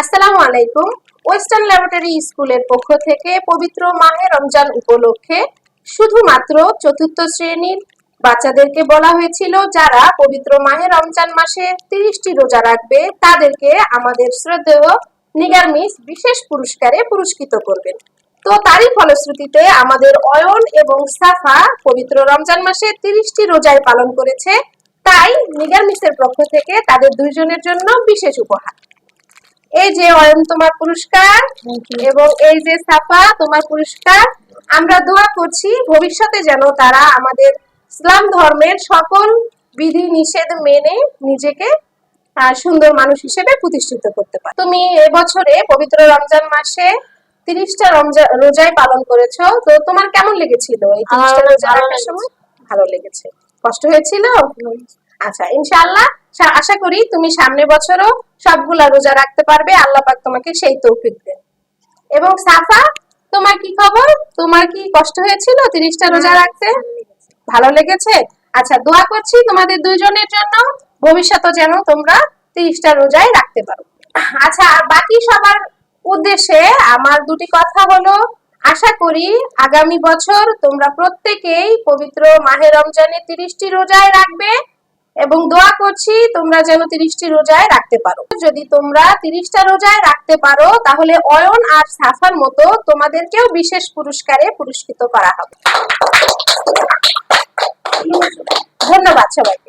আসসালামু আলাইকুম। Western laboratory স্কুলের পক্ষ থেকে পবিত্র মাহে রমজান উপলক্ষে শুধুমাত্র চতুর্থ শ্রেণির বাচ্চাদেরকে বলা হয়েছিল, যারা পবিত্র মাহে রমজান মাসে তিরিশটি রোজা রাখবে, তাদেরকে আমাদের শ্রদ্ধেয় নিগার মিস বিশেষ পুরস্কারে পুরস্কৃত করবেন। তো তারই ফলশ্রুতিতে আমাদের অয়ন এবং সাফা পবিত্র রমজান মাসে তিরিশটি রোজায় পালন করেছে। তাই নিগার মিসের পক্ষ থেকে তাদের দুইজনের জন্য বিশেষ উপহার। এই যে অয়ন তোমার পুরস্কার এবং এই যে সাফা তোমার পুরস্কার আমরা দোয়া করছি ভবিষ্যতে যেন তারা আমাদের ইসলাম ধর্মের সকল বিধি নিষেধ মেনে নিজেকে সুন্দর মানুষ হিসেবে প্রতিষ্ঠিত করতে পারে। তুমি এবছরে পবিত্র রমজান মাসে তিরিশটা রমজান রোজায় পালন করেছ তো তোমার কেমন লেগেছিল এই তিরিশটা রোজা রাখার সময়? ভালো লেগেছে। কষ্ট হয়েছিল? আচ্ছা ইনশাআল্লাহ আশা করি তুমি সামনে বছরও সবগুলা রোজা রাখতে পারবে। আল্লাহ পাক তোমাকে সেই তৌফিক দেন। এবং সাফা তোমার কি খবর? তোমার কি কষ্ট হয়েছিল তিরিশটা রোজা রাখতে? ভালো লেগেছে। আচ্ছা দোয়া করছি তোমাদের দুইজনের জন্য। ভবিষ্যতে যেন তোমরা তিরিশটা রোজায় রাখতে পারো। আচ্ছা আর বাকি সবার উদ্দেশ্যে আমার দুটি কথা হলো আশা করি আগামী বছর তোমরা প্রত্যেকেই পবিত্র মাহে রমজানে তিরিশটি রোজায় রাখবে। এবং দোয়া করছি তোমরা যেন তিরিশটি রোজায় রাখতে পারো। যদি তোমরা তিরিশটা রোজায় রাখতে পারো, তাহলে অয়ন আর সাফার মতো তোমাদেরকেও বিশেষ পুরস্কারে পুরস্কৃত করা হবে। ধন্যবাদ সবাইকে।